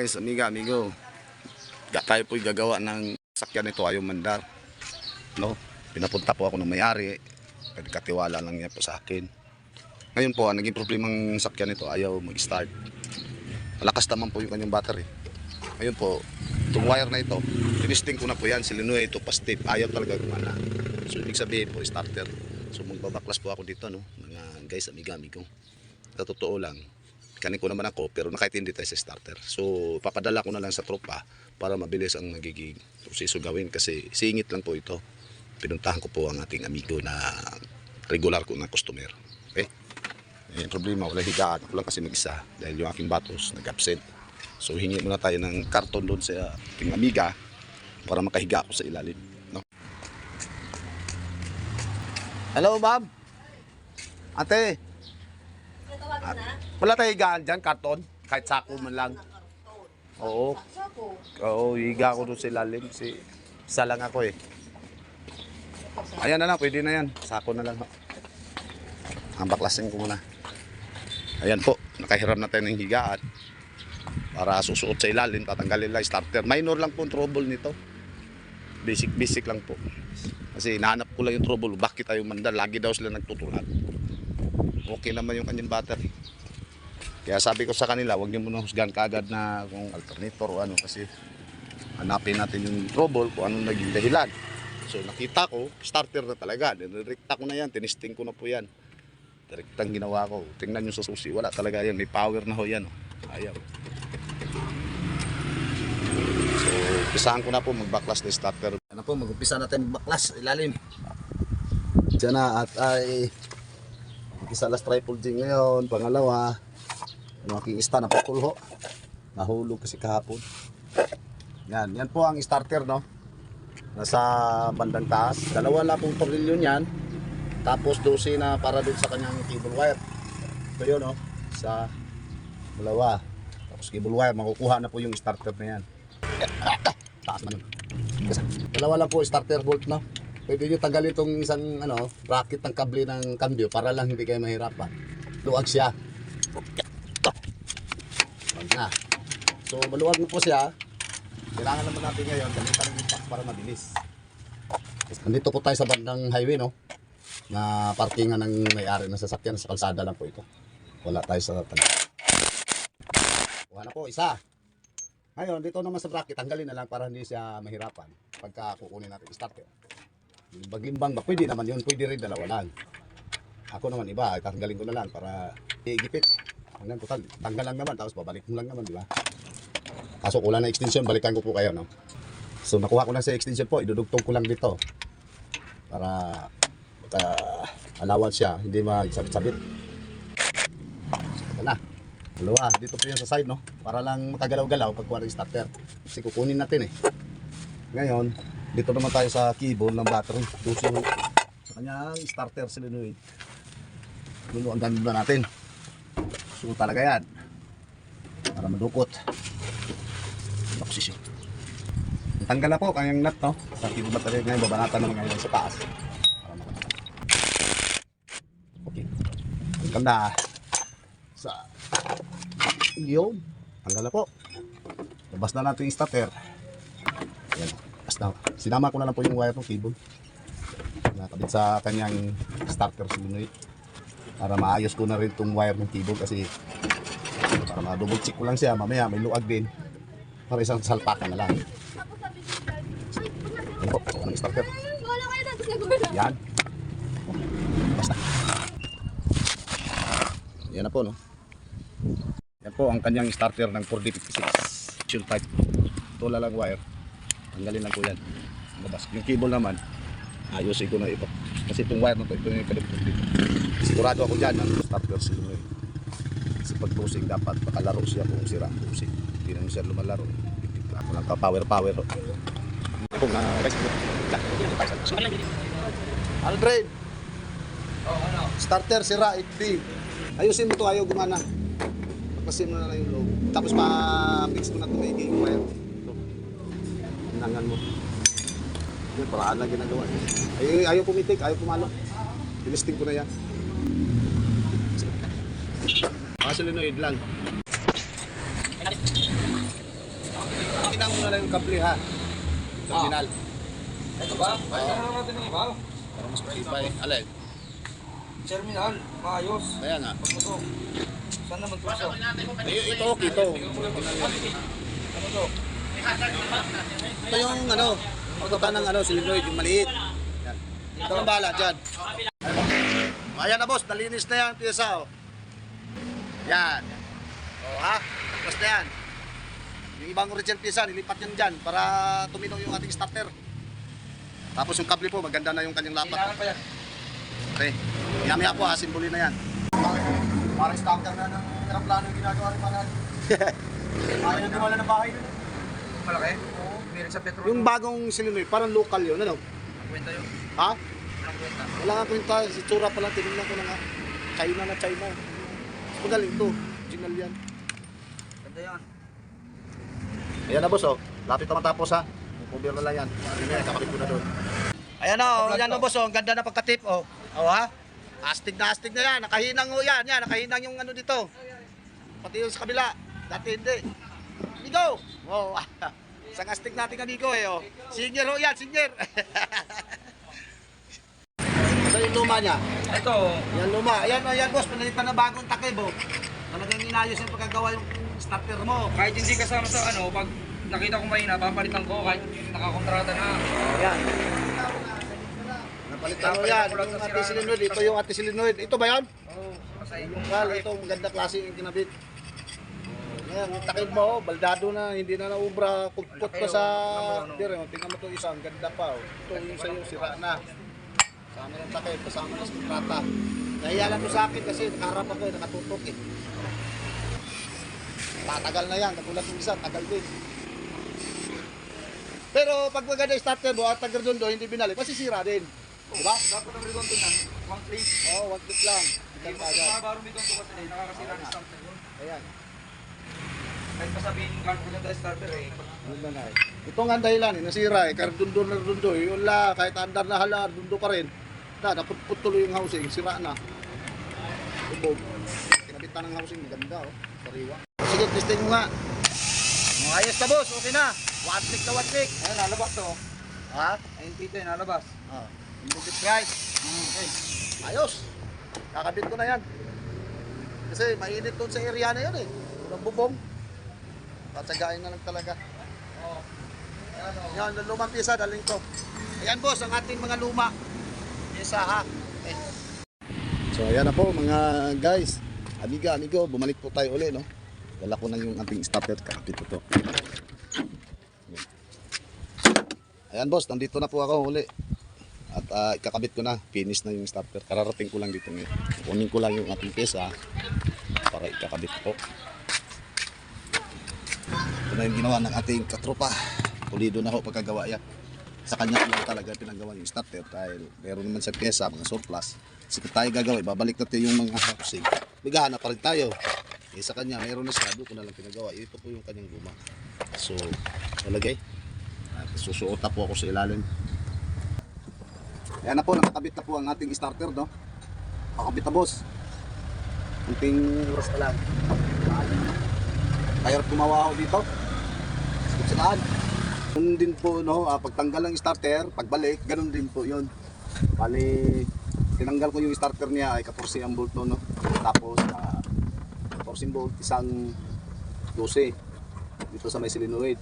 guys, amiga, amigo. Tayo po'y gagawa ng sakyan nito ayaw mandar. No? Pinapunta po ako ng may-ari. Katiwala lang niya po sa akin. Ngayon po, ang naging problemang sakyan nito ayaw mag-start. Malakas naman po yung kanyang battery. Ngayon po, itong wire na ito, tinisting ko na po yan, silinuya ito, pastip, ayaw talaga gumana. So, ibig sabihin po, starter. So, magbabaklas po ako dito, no? Mga guys, amiga, amigo. Sa totoo lang, kanin ko naman ako, pero nakaintindi tayo sa starter. So, papadala ko na lang sa tropa para mabilis ang magiging proseso gawin kasi singit lang po ito. Pinuntahan ko po ang ating amigo na regular ko na customer. Okay? Eh, problema, wala higaan. Ako lang kasi mag-isa dahil yung aking batos nag-absent. So, hingi muna tayo ng karton doon sa ating amiga para makahiga ako sa ilalim. No? Hello, ma'am. Ate, Na. wala tayong higaan dyan, karton? Kahit sako man lang. Oo. Oo, higa ko doon sa ilalim. Si, isa lang ako eh. Ayan na lang, pwede na yan. Sako na lang. Ang baklasin ko muna. Ayan po, nakahiram na tayo ng higaan. Para susuot sa ilalim, tatanggalin lang starter. Minor lang po ang trouble nito. Basic, basic lang po. Kasi nahanap ko lang yung trouble. Bakit tayo mandal? Lagi daw sila nagtutulak. Okay naman yung kanyang battery. Kaya sabi ko sa kanila, huwag niyo muna husgan kaagad na kung alternator o ano kasi hanapin natin yung trouble kung anong naging dahilan. So nakita ko, starter na talaga. Nirekta ko na yan, tinisting ko na po yan. Direktang ginawa ko. Tingnan nyo sa susi, wala talaga yan. May power na ho yan. oh. Ayaw. So, umpisahan ko na po magbaklas ng starter. Ano po, mag-umpisa natin magbaklas, ilalim. Diyan na at ay isa last triple G ngayon, pangalawa, yung aking ista na pakulho. Nahulog kasi kahapon. Yan, yan po ang starter no. Nasa bandang taas. Dalawa lang pong tornilyo niyan. Tapos 12 na para doon sa kanyang cable wire. Ito yun no. Sa dalawa. Tapos cable wire, makukuha na po yung starter na yan. Taas man. Kasi Dalawa lang po starter bolt no. Pwede nyo tanggalin itong isang ano, bracket ng kable ng cambio para lang hindi kayo mahirapan. Luwag siya. Wag na. So maluwag na po siya. Kailangan naman natin ngayon gamitan ng impact para mabilis. Nandito po tayo sa bandang highway no. Na parkingan ng may-ari ng sasakyan sa kalsada lang po ito. Wala tayo sa tabi. Kuha na po isa. Ngayon dito naman sa bracket tanggalin na lang para hindi siya mahirapan pagka kukunin natin starter. Yung Baglimbang ba? Pwede naman yun. Pwede rin dalawa lang. Ako naman iba. Tanggalin ko na lang para igipit. Hanggang total. Tanggal lang naman. Tapos babalik mo lang naman. Di ba? Kaso kulang na extension. Balikan ko po kayo. No? So nakuha ko na sa extension po. Idudugtong ko lang dito. Para baka allowance siya. Hindi magsabit-sabit. Ito na. Dalawa. Dito po yan sa side. No? Para lang makagalaw-galaw pag kuha ng starter. Kasi kukunin natin eh. Ngayon, dito naman tayo sa keyboard ng battery. Doon yung sa kanyang starter solenoid. Dulo ang ganda natin. So talaga yan. Para madukot. Ano posisyon. Tanggal na po kanyang nut no. Sa keyboard battery ngayon, babanatan naman ngayon sa taas. Okay. Ang ganda. Sa yun. Tanggal na po. Labas na natin yung starter. Yan. Basta, sinama ko na lang po yung wire ng cable. Nakabit sa kanyang starter solenoid. Para maayos ko na rin itong wire ng cable kasi para ma-double check ko lang siya. Mamaya may luag din. Para isang salpakan na lang. Yan po, starter. Na. Tapos nagwala. Yan. Basta. Yan na po, no? Yan po ang kanyang starter ng 4D56. Shield type. Tula lang wire. Tanggalin lang po yan. Labas. Yung cable naman, ayusin ko na ito. Kasi itong wire na to, ito yung kadugtong dito. Sigurado ako dyan ang starter sila eh. Kasi pag dosing dapat makalaro siya kung sira ang dosing. Hindi naman siya lumalaro. Ako lang ka power power. Kung na, guys, Aldred! Starter, sira, 8D. Ayusin mo to, ayaw gumana. Pagpasin mo na lang yung logo. Tapos ma-mix mo na ito yung wire. Ito. Tinangan mo. Yun, paraan lang ginagawa. Ay, ayaw pumitik, ayaw pumalo. Tinisting ko na yan. Mga solenoid lang. na lang yung kable ha. Terminal. Ito ba? Ay, ano natin ng iba? Para mas matibay. Alay. Terminal, maayos. Kaya nga. Pag mo to. Saan naman? Eh, ito, ito. Ano to? Ito yung ano, pagkata ng ano, solenoid, yung maliit. Yan. Ito ang bahala dyan. Ayan na boss, nalinis na yan, piyesa oh. Yan. O ha, tapos na yan. Yung ibang original piyesa, nilipat yan dyan para tuminaw yung ating starter. Tapos yung kable po, maganda na yung kanyang lapat. Kailangan pa yan. Okay. Maya-maya po ha, simboli na yan. Parang starter na ng aeroplano yung ginagawa ni Manan. Ayaw na wala ng bahay. Malaki? Meron sa petrol. Yung bagong solenoid, parang local yun, ano? Kwenta yun. Ha? Walang kwenta. Wala nga kwenta, si Tsura pala, tinignan ko na nga. China na China. Mas magaling to. Original yan. Ganda yan. Ayan na boss, oh. Lapit na matapos ha. Cover na lang yan. Ano na yan, kakabit ko na doon. Ayan na, oh. Ayan na boss, oh. Ang ganda na pagkatip, oh. Oh ha? Astig na astig na yan. Nakahinang oh yan. Yan, nakahinang yung ano dito. Pati yung sa kabila. Dati hindi. Amigo! Wow. Isang astig natin amigo eh, oh. Senior ho yan, senior. Sa yung luma niya. Ito, Yan luma. Ayan, ayan boss, pinalitan na bagong takib oh. Talagang inayos yung pagkagawa yung starter mo. kahit hindi kasama sa ano, pag nakita ko mahina, papalitan ko kahit nakakontrata na. Ayan. Napalitan mo yan. Yung ate silinoid, ito yung ate silinoid. Ito ba yan? Oo. Kasi Yung ito maganda klase yung kinabit. Ayan, yung takib mo, oh, baldado na, hindi na naubra, kukot pa sa... Dire, oh, tingnan mo ito isa, ang ganda pa. Oh. Ito yung sa'yo, sira na. Kasama yung takib, kasama na sa kontrata. Nahiya lang sa akin kasi nakaharap ako eh, nakatutok eh. Tatagal na yan, katulad ng isa, tagal din. Pero pag maganda yung starter mo at taga-redondo, hindi binalik, masisira din. Di ba? dapat ang regonto na, one place. Oo, oh, one click lang. Hindi mo sa baro regonto kasi eh, nakakasira ng starter. Ayan. Kahit pa sabihin kung ano tayo starter eh. Ano na eh. Ito nga ang dahilan eh, nasira eh. Kaya dundo na dundo eh. Wala, kahit andar na hala, dundo pa rin. Na, naputput tuloy yung housing, sira na. Ubog. Kinabitan ng housing, maganda oh. Sariwa. Sige, testing mo nga. Oh, ayos na boss, okay na. One click na one click. Ayun, nalabas to. Ha? Ayun dito eh, nalabas. Ah. Indicate price. Okay. Ayos. Kakabit ko na yan. Kasi mainit doon sa area na yun eh. Walang bubong. Tatsagain na lang talaga. Oo. Yan, yung lumang pisa, daling ko. Ayan boss, ang ating mga luma. Pisa ha. Eh. So ayan na po mga guys. Amiga, amigo, bumalik po tayo uli no. Dala ko na yung ating starter, kakapit ko to. Ayan. Boss, nandito na po ako uli. At ah, ikakabit ko na, finish na yung starter. Kararating ko lang dito ngayon. Kunin ko lang yung ating pesa para ikakabit ko. Na yung ginawa ng ating katropa. Pulido na ho pagkagawa yan. Sa kanya lang talaga pinagawa yung starter dahil meron naman sa pyesa, mga surplus. Kasi tayo gagawin, babalik natin yung mga housing. Bigana pa rin tayo. Eh, sa kanya, meron na siya, doon ko na lang pinagawa. Ito po yung kanyang luma. So, nalagay. At susuota po ako sa ilalim. Ayan na po, nakakabit na po ang ating starter, no? Kakabit na, boss. Kunting oras pa lang. Kaya tumawa ako dito. Sa? Ganun din po, no, ah, pagtanggal ng starter, pagbalik, ganun din po yun. Bali, tinanggal ko yung starter niya ay 14 ang bolt no, no? Tapos, ah, 14 bolt, isang 12 dito sa may solenoid.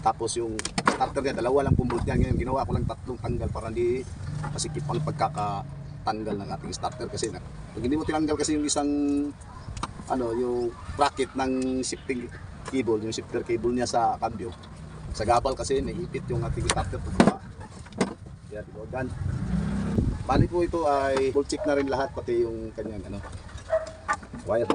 Tapos yung starter niya, dalawa lang pong bolt niya. Ngayon, ginawa ko lang tatlong tanggal para hindi masikip ang pagkakatanggal ng ating starter kasi na, pag hindi mo tinanggal kasi yung isang ano, yung bracket ng shifting cable, yung shifter cable niya sa cambio. Sa gabal kasi naipit yung ating starter pagkaba. Yan, ito gan. Bali po ito ay full check na rin lahat pati yung kanyang ano wire.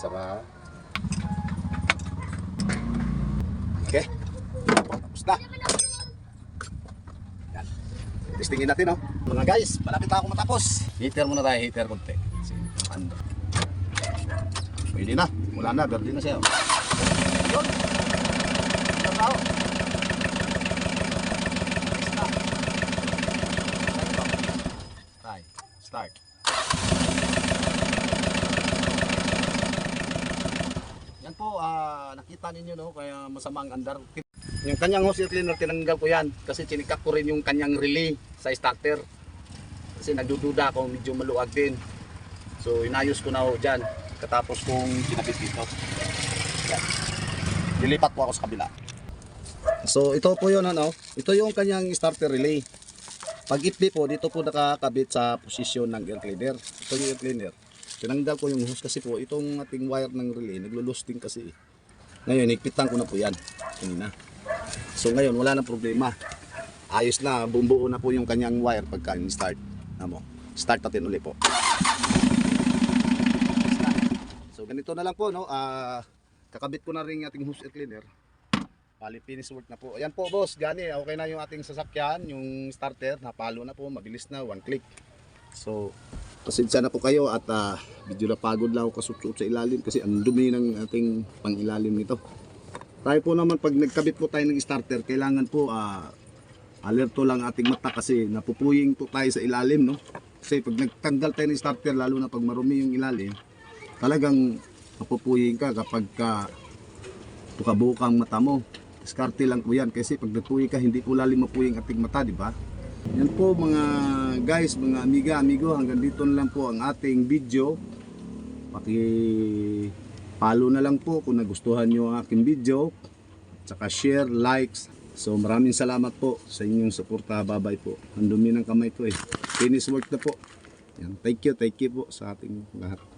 Tsaka Okay. Tapos na. Yan. Testingin natin, no? Mga guys, malapit na ako matapos. Heater muna tayo, heater konti. Ano. Pwede na. Wala na, verde na siya. Yun. Ito tao. Next na. Tay, start. Yan po, ah, nakita ninyo no, kaya masamang andar. Yung kanyang hose air cleaner, tinanggal ko yan. Kasi chinikap ko rin yung kanyang relay sa starter. Kasi nagdududa ako, medyo maluwag din. So inayos ko na ho dyan. Katapos kong kinapit dito. Yan. Dilipat po ako sa kabila. So ito po yun ano. Ito yung kanyang starter relay. Pag itli po, dito po nakakabit sa posisyon ng air cleaner. Ito yung air cleaner. Tinanggal ko yung hose kasi po, itong ating wire ng relay, naglo-loose din kasi. eh. Ngayon, ikpitan ko na po yan. Kanina. So ngayon, wala na problema. Ayos na, bumbuo na po yung kanyang wire pagka start. Amo. Start natin ulit po. Ganito na lang po, no? Ah, kakabit ko na rin ating hose air cleaner. Bali, finish work na po. Ayan po, boss. Gani, okay na yung ating sasakyan, yung starter. Napalo na po, mabilis na, one click. So, pasensya na po kayo at ah, medyo napagod lang ako kasutsuot sa ilalim kasi ang dumi ng ating pangilalim nito. Tayo po naman, pag nagkabit po tayo ng starter, kailangan po ah, alerto lang ating mata kasi napupuying po tayo sa ilalim, no? Kasi pag nagtanggal tayo ng starter, lalo na pag marumi yung ilalim, talagang mapupuying ka kapag ka bukang mata mo. Diskarte lang po yan kasi pag nagpuyi ka, hindi po lalim mapuyi ang ating mata, di ba? Yan po mga guys, mga amiga, amigo, hanggang dito na lang po ang ating video. Paki follow na lang po kung nagustuhan nyo ang aking video. Tsaka share, likes. So maraming salamat po sa inyong suporta. Bye-bye po. Ang dumi ng kamay ko eh. Finish work na po. Yan. Thank you, thank you po sa ating lahat.